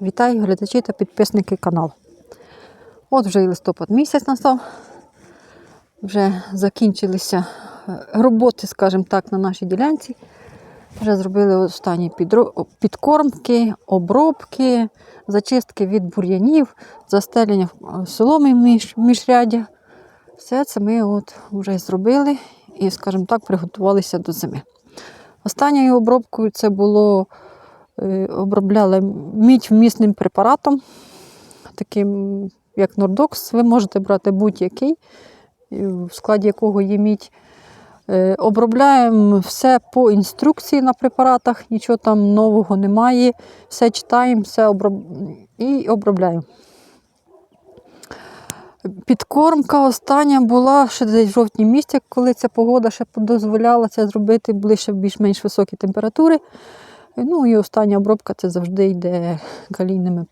Вітаю глядачі та підписники каналу. От вже і листопад місяць настав. Вже закінчилися е, роботи, скажімо так, на нашій ділянці. Вже зробили останні підкормки, обробки, зачистки від бур'янів, застелення е, соломи між, міжряддя. Все це ми от вже зробили і, скажімо так, приготувалися до зими. Останньою обробкою це було обробляли мідь вмісним препаратом, таким як Нордокс. Ви можете брати будь-який, в складі якого є мідь. Е, Обробляємо все по інструкції на препаратах, нічого там нового немає. Все читаємо, все оброб... і обробляємо. Підкормка остання була ще десь в жовтні місяці, коли ця погода ще дозволяла це зробити, були ще більш-менш високі температури. Ну і остання обробка це завжди йде калійними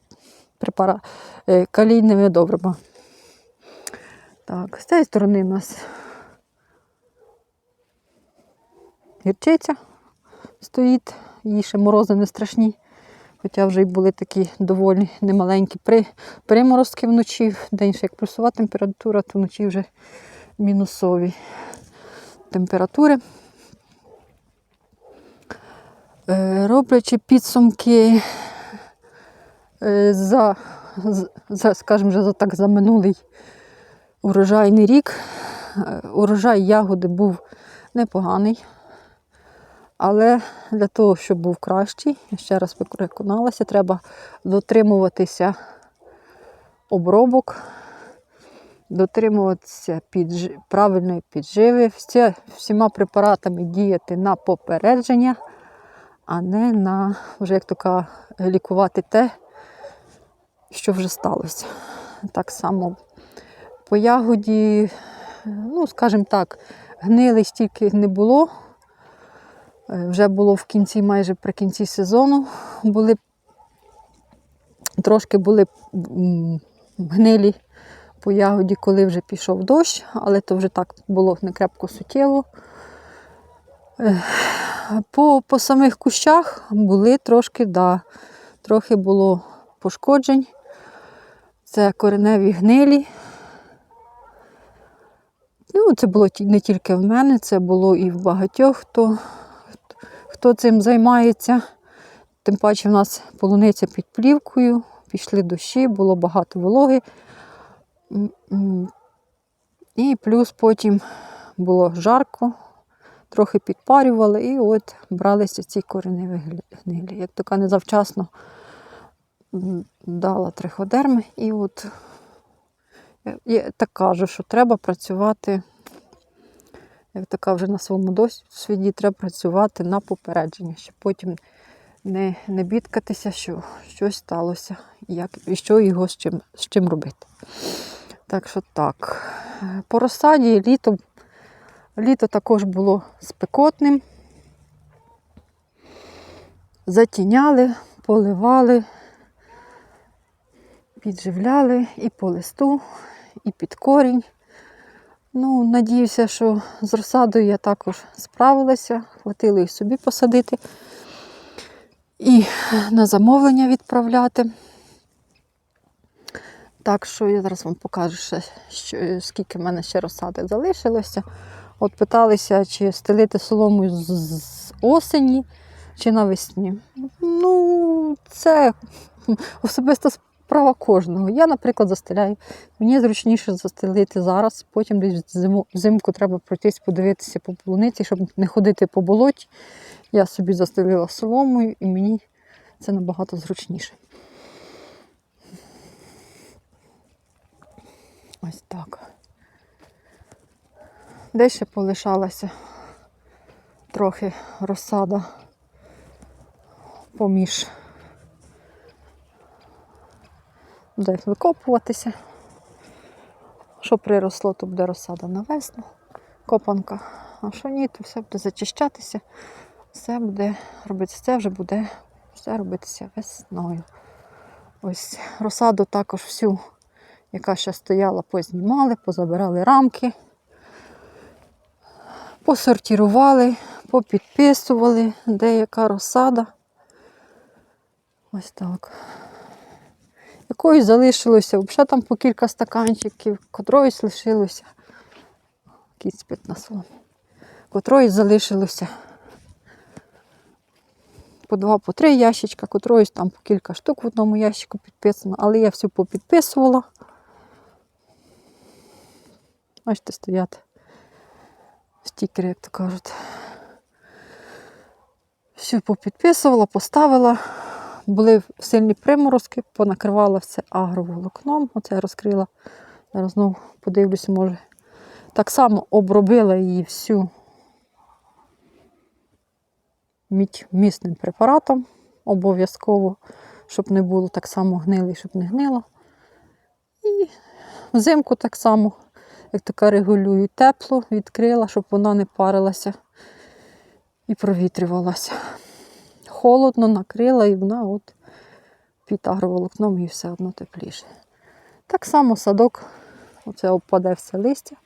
препара... е, калійними добрива. Так, з цієї сторони у нас гірчиця стоїть, їй ще морози не страшні. Хоча вже й були такі доволі немаленькі при, приморозки вночі, день ще як плюсова температура, то вночі вже мінусові температури. Е, Роблячи підсумки е, за, за, скажімо, за так за минулий урожайний рік, е, урожай ягоди був непоганий. Але для того, щоб був кращий, ще раз переконалася, треба дотримуватися обробок, дотримуватися підж... правильної підживи, всі, всіма препаратами діяти на попередження, а не на вже як кажуть, лікувати те, що вже сталося. Так само по ягоді, ну, скажімо так, гнилий стільки не було. Е, Вже було в кінці, майже при кінці сезону. Були, трошки були гнилі по ягоді, коли вже пішов дощ, але то вже так було не крепко суттєво. По, по самих кущах були трошки, да, трохи було пошкоджень. Це кореневі гнилі. Ну, це було не тільки в мене, це було і в багатьох, хто, хто цим займається. Тим паче в нас полуниця під плівкою, пішли дощі, було багато вологи. І плюс потім було жарко, трохи підпарювали, і от бралися ці кореневі гнилі. Як така незавчасно дала триходерми, і от я- так кажу, що треба працювати, як така вже на своєму досвіді, треба працювати на попередження, щоб потім не, не бідкатися, що щось сталося, як, і що його з чим, з чим робити. Так що так. По розсаді літо, літо також було спекотним. Затіняли, поливали, підживляли і по листу, і під корінь. Ну, надіюся, що з розсадою я також справилася, хватило і собі посадити, і на замовлення відправляти. Так що я зараз вам покажу, ще, скільки в мене ще розсади залишилося. От питалися, чи стелити солому з, осені, чи навесні. Ну, це особиста справа кожного. Я, наприклад, застеляю. Мені зручніше застелити зараз, потім десь взимку треба пройтись, подивитися по полуниці, щоб не ходити по болоті. Я собі застелила соломою і мені це набагато зручніше. Ось так. Де ще полишалася трохи розсада поміж буде викопуватися. Що приросло, то буде розсада на весну, копанка. А що ні, то все буде зачищатися, все буде робитися, це вже буде все робитися весною. Ось розсаду також всю, яка ще стояла, познімали, позабирали рамки, посортували, попідписували, де яка розсада. Ось так. Якоїсь залишилося, взагалі там по кілька стаканчиків, котроїсь лишилося. Кіт спить на соломі. Котроїсь залишилося по два, по три ящичка, котроїсь там по кілька штук в одному ящику підписано, але я всю попідписувала. Бачите, стоять стікери, як то кажуть. Всю попідписувала, поставила. Були сильні приморозки, понакривала все агроволокном. Оце я розкрила. Зараз знову подивлюся, може. Так само обробила її всю мідь місним препаратом обов'язково, щоб не було так само гнило, щоб не гнило. І взимку так само, як така регулюю, тепло відкрила, щоб вона не парилася і провітрювалася. Холодно накрила і вона от під агроволокном і все одно тепліше. Так само садок, оце обпаде все листя.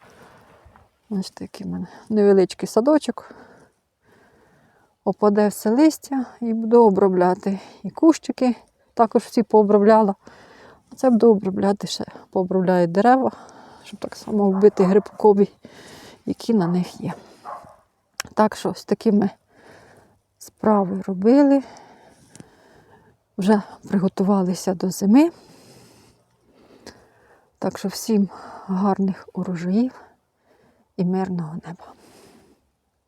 Бачите, який в мене невеличкий садочок. Опаде все листя і буду обробляти. І кущики також всі пообробляла. Це буду обробляти ще, пообробляю дерева, щоб так само вбити грибкові, які на них є. Так що ось такі ми справи робили. Вже приготувалися до зими. Так що всім гарних урожаїв і мирного неба.